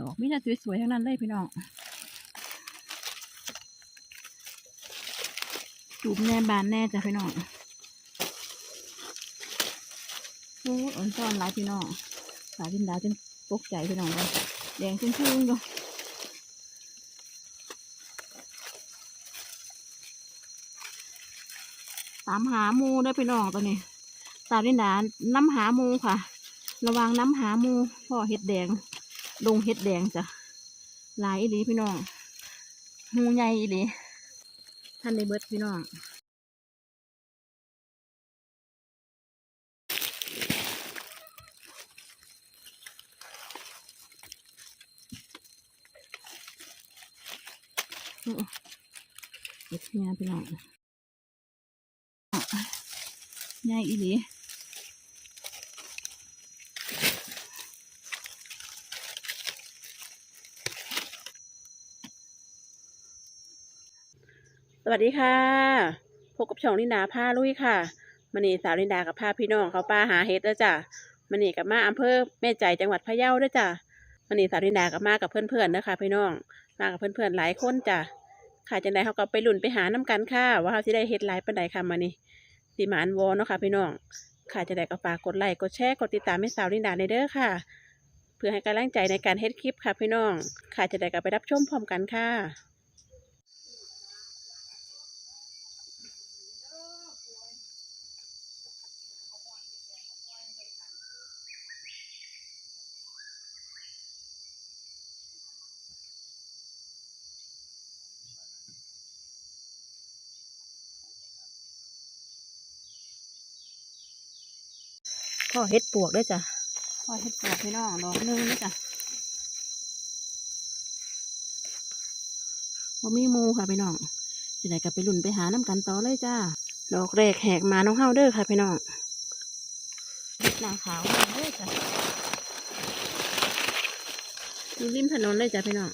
ดอกมีแต่สวยๆทั้งนั้นเลยพี่น้องจูบแน่บานแน่จ้ะพี่น้องโอ้อ่อนซ่อนหลายพี่น้องสายดินดาจนตกใจพี่น้องเลยแดงชุ่มๆอยู่ตามหาหมูเด้พี่น้องตัวนี้สาวดินดาน้ำหาหมูค่ะ ระวังน้ำหาหมูพ่อเห็ดแดง ลงเห็ดแดงจ้ะหลายอีหลีพี่น้องหูใหญ่อีหลีท่านในเบิดพี่น้องอ้เห็ดเนี่ยพี่น้องใหญ่อีหลี สวัสดีค่ะพบกับช่องลินดาผ้าลุยค่ะมันนี่สาวลินดากับพาพี่น้องเขาป้าหาเฮ็ดเด้อจ้ะมันนี่กับมาอำเภอแม่ใจจังหวัดพะเยาด้อจ้ะมันนี่สาวลินดากับมากับเพื่อนๆเด้อค่ะพี่น้อง มากับเพื่อนๆหลายคนจ้ะค่ะจังใดเขาก็ไปหลุ่นไปหาน้กันค่ะ ว่าเขาจะได้เฮ็ดหลายปานใดค่ะมานี่สีหมานวอเนาะค่ะพี่น้อง ค่ะจังใดก็ฝากกดไลค์กดแชร์กดติดตามให้สาวลินดาในเด้อค่ะ เพื่อให้กำลังใจในการเฮ็ดคลิปค่ะพี่น้อง ค่ะจังใดก็ไปรับชมพร้อมกันค่ะ พ่อเฮ็ดปวกด้วยจ้ะพ่อเฮ็ดปวกพี่น้องดอกหนึงด้วยจ้ะว่ามีหมูค่ะพี่น้องสิไหนก็ไปหลุ่นไปหาน้ำกันต่อเลยจ้า ดอกแรกแหกมาน้องเฮาเด้อค่ะพี่น้องเฮ็ดหน้าขาวมาเลยจ้ะอยู่ริมถนนเลยจ้ะพี่น้อง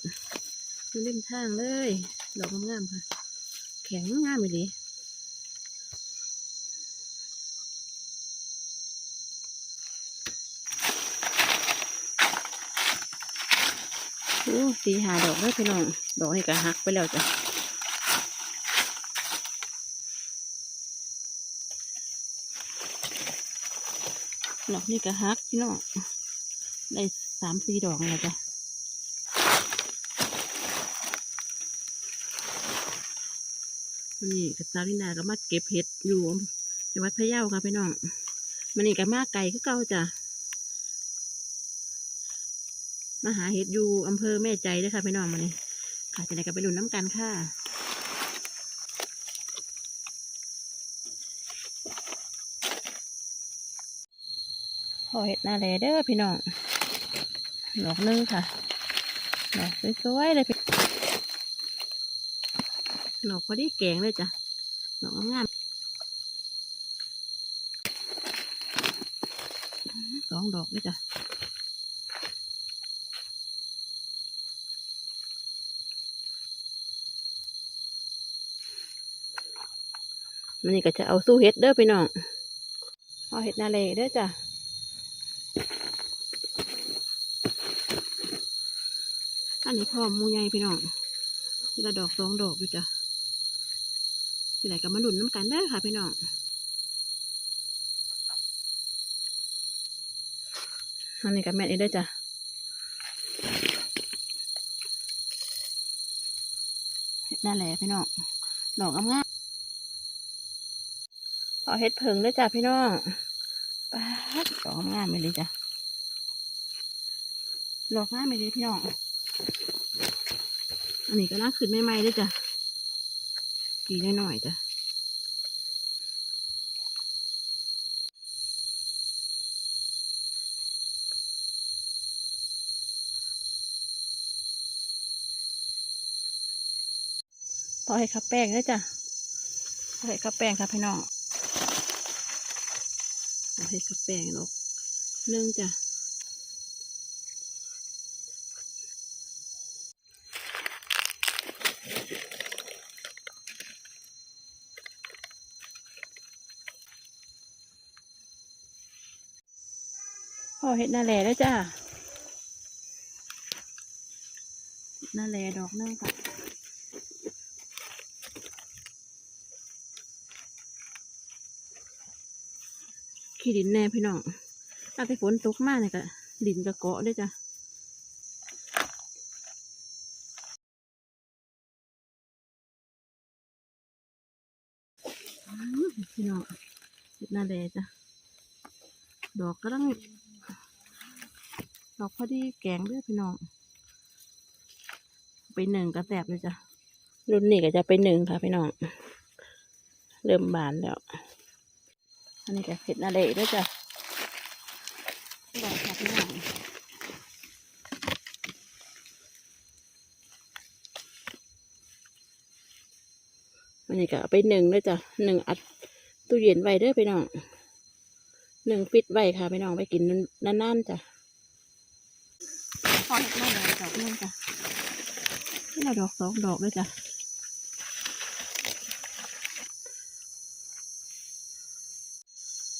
อยู่ริมทางเลย ดอกงามๆค่ะ แข็งงามเลยโสีหาดอกเลยพี่น้อง ดอกนี่ก็หักไปแล้วจ้ะดอกนี่ก็หักพี่น้อง ได้สามสี่ดอกแล้วจ้ะนี่กับสาวลินาก็มาเก็บเห็ดอยู่จังหวัดพะเยาค่ะพี่น้องมันนี่ก็มาไก่ก็เก่าจ้ะ มาหาเห็ดอยู่อำเภอแม่ใจด้วยค่ะพี่น้องมาเนี่ยค่ะจะไหนก็ไปลุ้นน้ำกันค่ะพอเห็ดนาแลเด้อพี่น้องดอกนึงค่ะดอกสวยๆเลยพี่ดอกพอดีแกงเลยจ้ะดอกงามสองดอกเลยจ้ะ มันนี่ก็จะเอาสู้เห็ดเด้อพี่น้องเอาเห็ดนาเลเด้อจ้ะอันนี้พร้อมมูใหญ่พี่น้องทีละดอกสองดอกอยู่จ้ะทีไหนก็มาหลุนน้ำกันได้ค่ะพี่น้องอันนี้ก็แม่นอีกเด้จ้ะเห็ดนาแหละพี่น้องดอกงาม ๆเอาเห็ดเพิงด้วยจ้ะพี่น้องป๊าดดอกงามไปเลยจ้ะดอกงามไปเลยพี่น้อง อันนี้ก็น่าขึ้นใหม่ๆด้วยจ้ะกีน้อยๆจ้ะพอให้ขับแป้งด้วยจ้ะพอให้ขับแป้งค่ะพี่น้องเอา ให้กับแป้งนาะเนื่องจ้ะพ่อเห็ดนาแลแล้วจ้านาแลดอกหนึงค่ะ ขี้ดินแน่พี่น้องถ้าไปฝนตกมากเนี่ยก็ดินก็เกาะด้วยจ้ะพี่น้องเห็ดหน้าแลจ้ะ ดอกก็ต้องดอกพอดีแกงด้วยพี่น้อง ไปหนึ่งกระแสบเลยจ้ะ รุ่นนี้ก็จะไปหนึ่งค่ะพี่น้อง เริ่มบานแล้ว อันนี้ก็เผ็ดนาเดด้วยจ้ะดอกค่ะพี่น้องอันนี้ก็เอาไปหนึ่งด้วยจ้ะหนึ่งอัดตู้เย็นไว้เด้อพี่น้องหนึ่งปิดไว้ค่ะพี่น้องไปกินนานๆจ้ะพอเห็ดมาแล้วดอกหนึงจ้ะนี่เราดอกสองดอกด้วยจ้ะ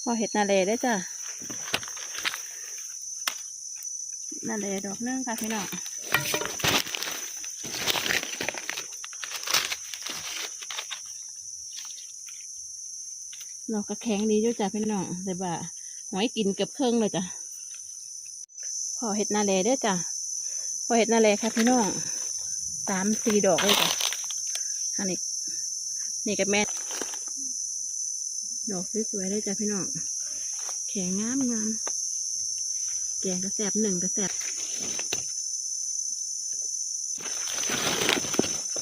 พอเห็ดนาเลได้จ้ะนาเลดอกนึงค่ะพี่น้องดอกกระแข็งดีด้วยจ้ะพี่น้องแต่ว่าหอยกินเกือบครึ่งเลยจ้ะพอเห็ดนาเลได้จ้ะพอเห็ดนาเลค่ะพี่น้องสามสี่ดอกเลยจ้ะอันนี้นี่กับแม่ ดอกสวยๆเลยจ้ะพี่น้องแข็งงามงามแกงกระแสบหนึ่งกระแสบ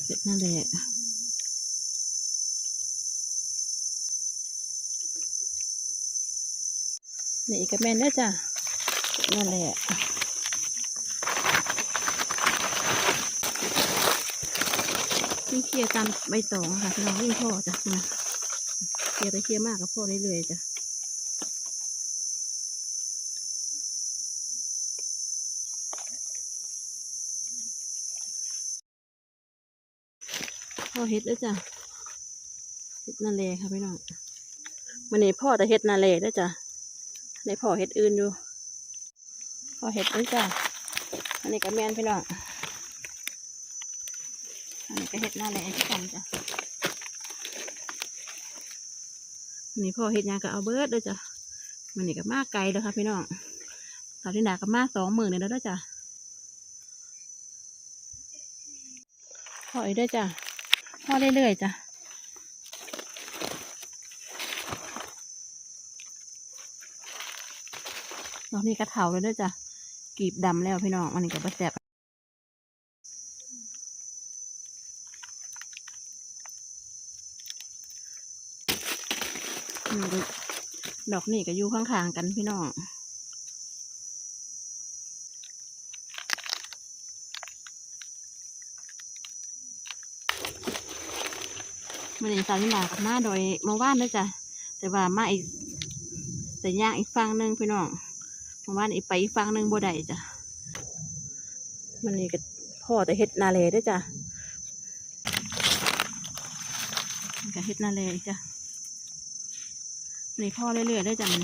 เสร็จนั่นแหละนี่อีกกับแม่เด้จ้ะนั่นแหละวิ่เคลียร์ตามใบตองค่ะพี่น้องวิ่งพ่อจ้ะนะ ลียไปเคลียร์มากกับพ่อเรื่อยๆจ้ะพ่อเฮ็ดด้วยจ้ะเฮ็ดนาเลค่ะพี่น้องมันนี่พ่อแต่เฮ็ดนาเลด้วยจ้ะในพ่อเฮ็ดอื่นอยู่พ่อเฮ็ดด้วยจ้ะอันนี้ก็แมนพี่น้องอันนี้ก็เห็ดนาแหล่ที่กันจ้ะอั นนี้พ่อเห็ดยางก็เอาเบิร์ดด้วยจ้ะมันนี่ก็มาไกลแล้วค่ะพี่น้องสาวที่ดาก็มาสองหมื่นเลยแล้วด้วยจ้ะพ่ออีกด้วยจ้ะพ่อเรื่อยๆจ้ะดอกนี้กระเถาเลยด้วยจ้ะกีบดำแล้วพี่น้องอันนี้ก็บะแสบ ดอกนี่ก็อยู่ข้างๆกันพี่น้องมันนี้สาวนิลากับมาโดยเมื่อวานด้วยจ้ะแต่ว่ามาอีกแต่ย่างอีกฝั่งหนึ่งพี่น้องเมื่อวานอีกไปอีกฝั่งหนึ่งบ่ได้จ้ะมันนี่ก็พ่อแต่เฮ็ดนาเลด้วยจ้ะมันก็เฮ็ดนาเลจ้ะ ในี่พ่อเรื่อยๆได้จ้ะมัน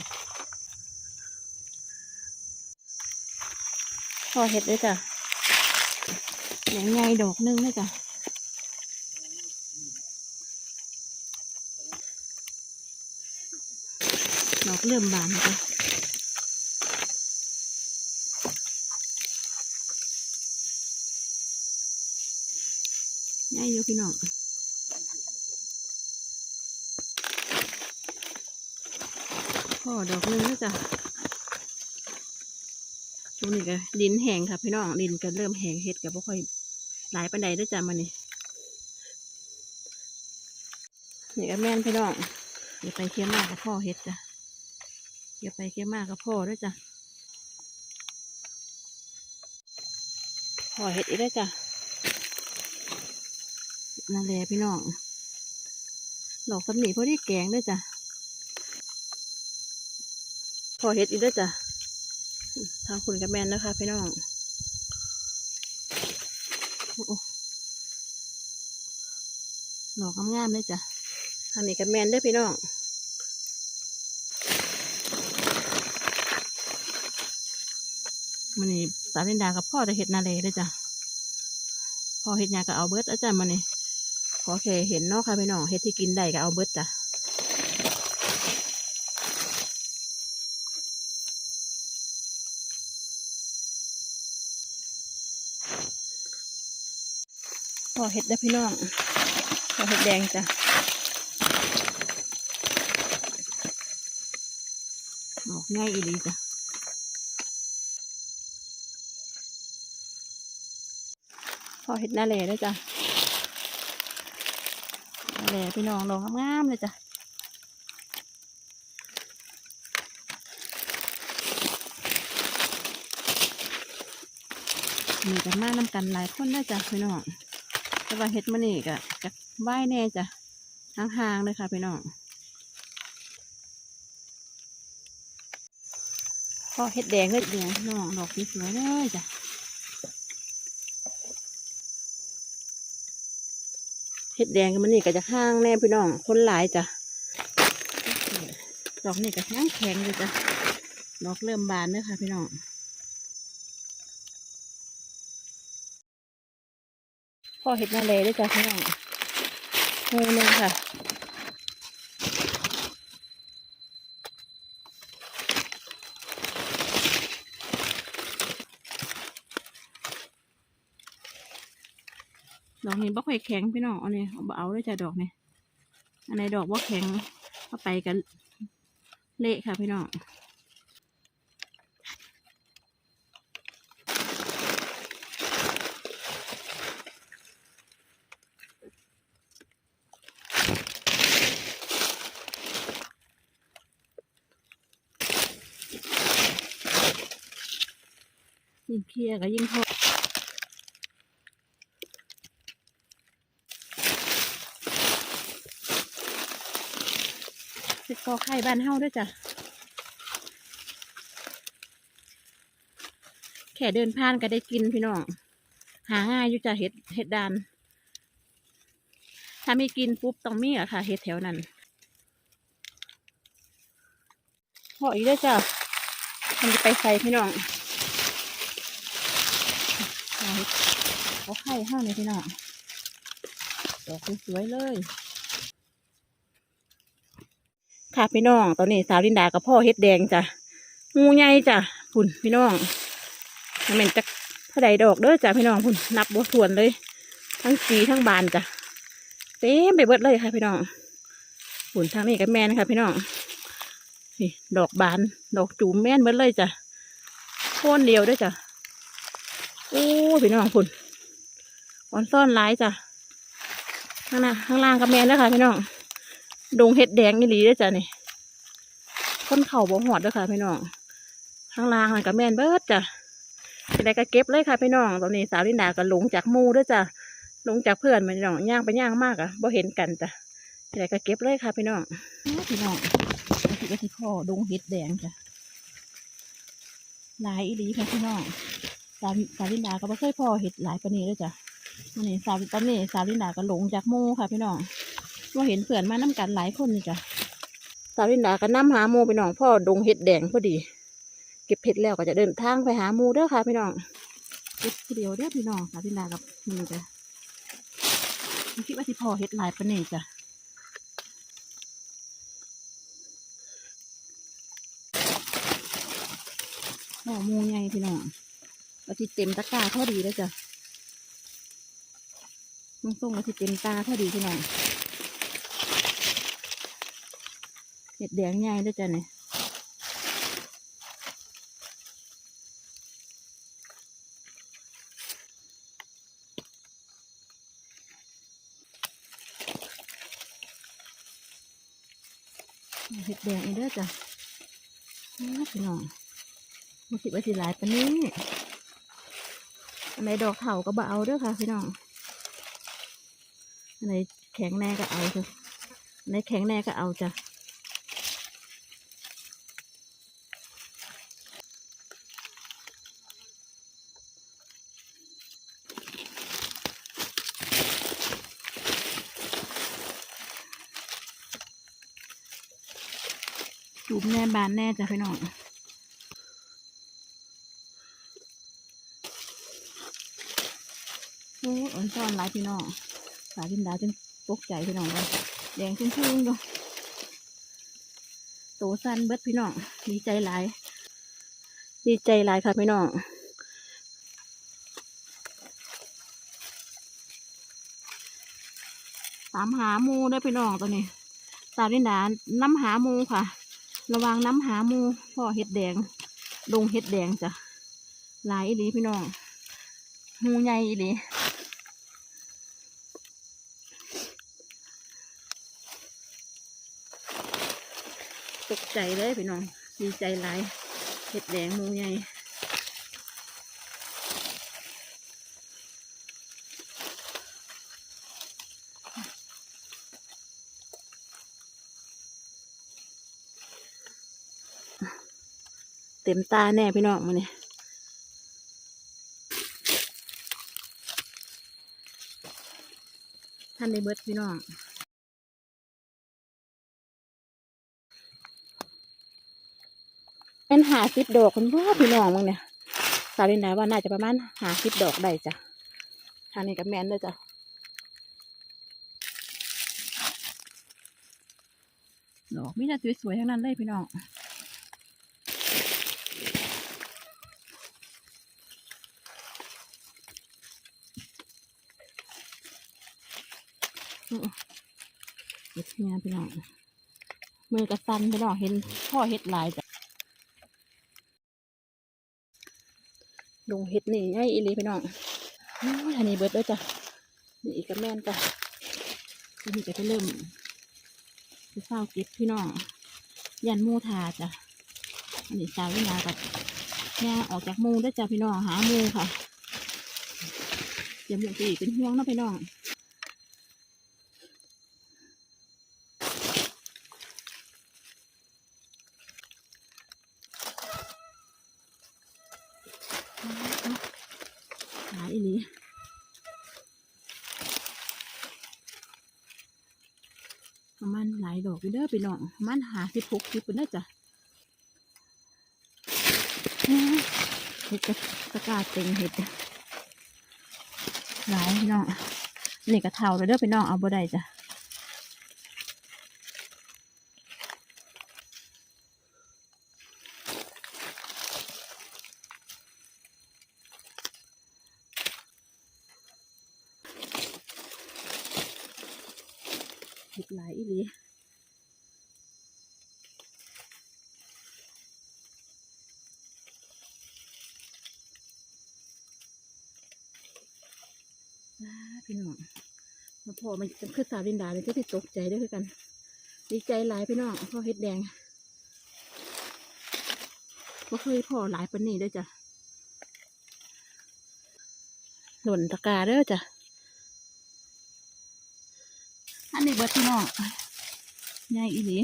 พ่อเห็ดด้วยจ้ะอย่างไงดอกหนึงเลยจ้ะดอกเริ่มบานจ้ะง่ายอยู่พี่น้อง พ่อดอกหนึงแล้วจ้ะช่วงนี้ก็ดินแห้งค่ะพี่น้องดินก็เริ่มแห้งเห็ดก็บ่ค่อยหลายปันใดด้วยจ้ะมันนี่นี่ก็แม่นพี่น้องอย่าไปเคี้ยวมากกับพ่อเห็ดจ้ะอย่าไปเคี้ยวมากกับพ่อด้วยจ้ะพ่อเห็ดอีกแล้จ้ะนั่นแหละพี่น้องดอกสำนีพอดีแกงด้วยจ้ะ อเฮ็ดอีกด้วยจ้ะทางคุณกับแมนนะคะพี่น้องหลอกงามๆเลยจ้ะทางนี้กับแมนเด้พี่น้องมันนี่สาลินดากับพ่อจะเฮ็ดนาเลเลยจ้ะพอเห็ดยาก็เอาเบิร์ดอาจารย์มานี่ขอแค่เห็นเนาะค่ะพี่น้องเห็ดที่กินได้ก็เอาเบิร์ดจ้ะ พอเห็ดได้พี่น้องพอเห็ดแดงจ้ะออกง่ายอีหลีจ้ะพอเห็ดหน้าแหล่ด้วยจ้ะหน้าแหล่พี่น้องลองงามๆเลยจ้ะมีกันมาน้ำกันหลายคนได้จ้ะพี่น้อง แต่ว่าเห็ดมันนี่กะกะไหวแน่จ้ะห่างๆเลยค่ะพี่น้องพอเห็ดแดงเห็ดแดงพี่น้องดอกสวยๆเลยจ้ะเห็ดแดงมันนี่ก็จะข้างแน่พี่น้องคนหลายจ้ะดอกนี่ก็แข็งแข็งเลยจ้ะดอกเริ่มบานเด้อค่ะพี่น้อง พ่อเห็ดนาเลยด้วยจ้ะพี่น้องงูหนึงค่ะดอกนี้บ่ค่อยแข็งพี่น้องเอาเนี่ยเอาเอาเลยจ้ะดอกนี่อันไหนดอกบ่แข็งเข้าไปกันเละค่ะพี่น้อง ยิ่งเคลียร์ก็ยิ่งพอเห็ดกอไข่บ้านเฮาด้วยจ้ะ แค่เดินผ่านก็ได้กินพี่น้อง หาง่ายอยู่จ้ะเห็ดเห็ดดาน ถ้าไม่กินปุ๊บต้องมีอะค่ะ เห็ดแถวนั้นพออีกแล้วยจ้ะมันจะไปใส่พี่น้อง เอาเห็ดเอาไข่ห้าเลยพี่น้องดอกสวยเลย ค่ะพี่น้อง ตอนนี้สาวลินดากับพ่อเฮ็ดแดงจ้ะงูใหญ่จ้ะพุ่นพี่น้องมันเป็นจักเท่าใดดอกเด้อจ้ะพี่น้องพุ่นนับบัวส่วนเลย ทั้งสีทั้งบานจ้ะเต็มไปเบิดเลยค่ะพี่น้องพุ่นทางนี้ก็แม่นค่ะพี่น้องนี่ดอกบาน ดอกจูมแม่นเบิดเลยจ้ะโค่นเดียวด้วยจ้ะ อ้พี่น้องพุ่นอ่อนซ่อนหลายจ้ะข้างหน้าข้างล่างก็แมนแล้วค่ะพี่น้องดงเห็ดแดงนี่หลีด้อจ้ะนี่คนเข่าบ่หอดด้อค่ะพี่น้องข้างล่างนั่นก็แมนเบิดจ้ะทีใดก็เก็บเลยค่ะพี่น้องตอนนี้สาวลินดาก็หลงจากมูด้อจ้ะหลงจากเพื่อนพี่น้องย่างไปย่างมากอะบ่เห็นกันจ้ะทีใดก็เก็บเลยค่ะพี่น้องอ้พี่น้องนี่กะทิพ่อดงเห็ดแดงจ้ะลายอีหลีค่ะพี่น้อง สาวสาวลินดาก็บ่เคยพอเห็ดหลายปีนี้เลยจ้ะวันนี้สาวตอนนี้สาวลินดาก็หลงจากหมูค่ะพี่น้องว่าเห็นเพื่อนมาน้กันหลายคนนี่จ้ะสาวลินดาก็นํหาหมูพี่น้องพ่อดงเห็ดแดงพอดี เก็บเห็ดแล้วก็จะเดินทางไปหาหมูเด้อค่ะพี่น้องเก็บเดียวเด้อพี่น้องสาวลินดากับมันจ้ะคิดว่าที่พ่อเห็ดหลายปานนี้จ้ะพ่อมูใหญ่พี่น้อง ก็ที่เต็มตะกร้าพอดีแล้วจ้ะมึงส่งก็ที่เต็มตาพอดีพี่น้องเห็ดแดงใหญ่ด้วยจ้ะเนี่ยเห็ดแดงอีกเด้อจ้ะอ้าวพี่น้องมาคิดว่าสิหลายปานนี้ อันไหนดอกเถาก็บ่เอาเด้อค่ะพี่น้องอันไหนแข็งแน่ก็เอาจ้ะอันไหนแข็งแน่ก็เอาจ้ะจูบแน่บานแน่จ้ะพี่น้อง งอ้อ่อนซ่อนหลายพี่น้องสาวลินดาจนตกใจพี่น้องเลยแดงชุ่มๆอยู่โตสั้นเบิดพี่น้องดีใจหลาย ดีใจหลายค่ะพี่น้องตามหาหมูเด้พี่น้องตัวนี้สาวลินดาน้ำหาหมูค่ะ ระวังน้ำหาหมูพ่อเห็ดแดงลงเห็ดแดงจ้ะหลายอีหลีพี่น้องหมูใหญ่อีหลี ตกใจเลยพี่น้อง ดีใจหลายเห็ดแดงมูใหญ่เต็มตาแน่พี่น้องมาเนี่ยท่านในเบิดพี่น้อง เป็นหาสิบดอกคุณพ่อพี่น้องมึงเนี่ยสาวลินดาว่าน่าจะประมาณหาสิบดอกได้จ้ะทางนี้กับแมนเลยจ้ะดอกมีแต่สวยๆทั้งนั้นเลยพี่น้องอื้อเห็ดเนี้ยพี่น้องมือกระสันพี่น้องเห็นพ่อเห็ดลายจ้ะ ลงเห็ดนี่ไงอีลีพี่น้องอันนี้เบิดด้วจ้ะนี่อีกกับแม่นจ้ะทีนี้ก็จะเริ่มจะเศร้าเก็บพี่น้องยันมูทาจ้ะอันนี้สาววินากับย่างออกจากมูได้จ้ะพี่น้องหามูค่ะอย่าหมูตีเป็นห่วงนะพี่น้อง หาอีหลีประมาณหลายด อกอยู่เด้อพี่น้องมันหาสิบหกสิบเป็นได้อจ้ะเห็ดกระตะกร้าเต็งเห็ดหลายพี่น้องนี่กระเทาเลยเด้อพี่น้องเอาบ่ได้จ้ะเห็ดหลายอีหลีว้าพี่น้อง มันคือสาวดินดาเลยที่ตกใจด้วยคือกัน ดีใจหลายพี่น้องพ่อเฮ็ดแดงก็เคยพ่อหลายปนนี้ด้วยจ้ะหล่นตะกาเด้อจ้ะอันนี้เบิดพี่น้องใหญ่อีหลี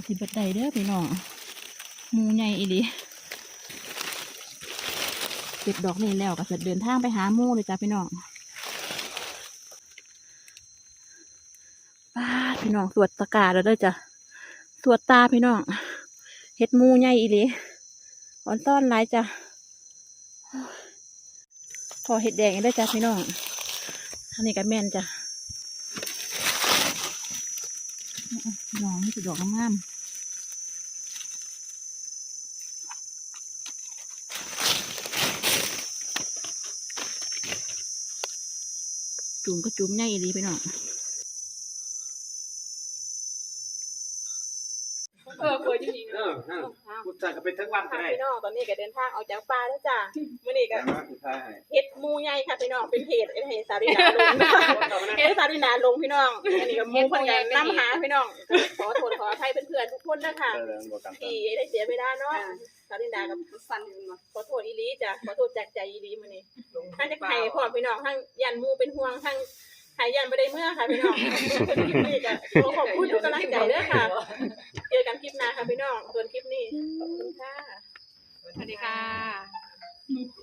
พอสิบดได้เด้อพี่น้องหมูใหญ่อีหลีเก็บดอกนี่แล้วก็จะเดินทางไปหาหมูเลยจ้ะพี่น้องป้าพี่น้องสวดตะกร้าแล้วเด้อจ้ะสวดตาพี่น้องเฮ็ดหมูใหญ่อีหลีอ่อนซ่อนหลายจ้ะพอเห็ดแดงได้อจ้ะพี่น้องอันนี้ก็แม่นจ้ะ พี่น้องนี่คือดอกงามจุ่มก็จุ่มใหญ่อีหลีพี่น้อง เออเคยจริงเออนั่นพูดจากันเป็นทั้งวันก็ได้พี่น้องตอนนี้ก็เดินทางออกจากป่าแล้วจ้ะมื่อนี้ก็แต่ว่าสุดท้ายเฮ็ดหมูใหญ่ค่ะพี่น้องเป็นเหตุเป็นเหตุสารินาลงเฮ็ดสารินาลงพี่น้องอันนี้ก็หมูเพิ่นก็นำหาพี่น้องขอโทษขออภัยเพื่อนๆทุกคนนะคะเออบอกกันที่ได้เสียเวลาเนาะสารินากับสันขอโทษอีหลีจ้ะขอโทษจากใจอีหลีมื้อนี้ทั้งจะให้พ่อพี่น้องทั้งยันหมูเป็นห่วงทั้งหายยันบ่ได้เมื่อค่ะพี่น้องนี่ก็ขอขอบคุณทุกกำลังใจเด้อค่ะเจ อกันคลิปหน้าค่ะพี่น้องส่วนคลิปนี้ขอบคุณค่ะ สวัสดีค่ะ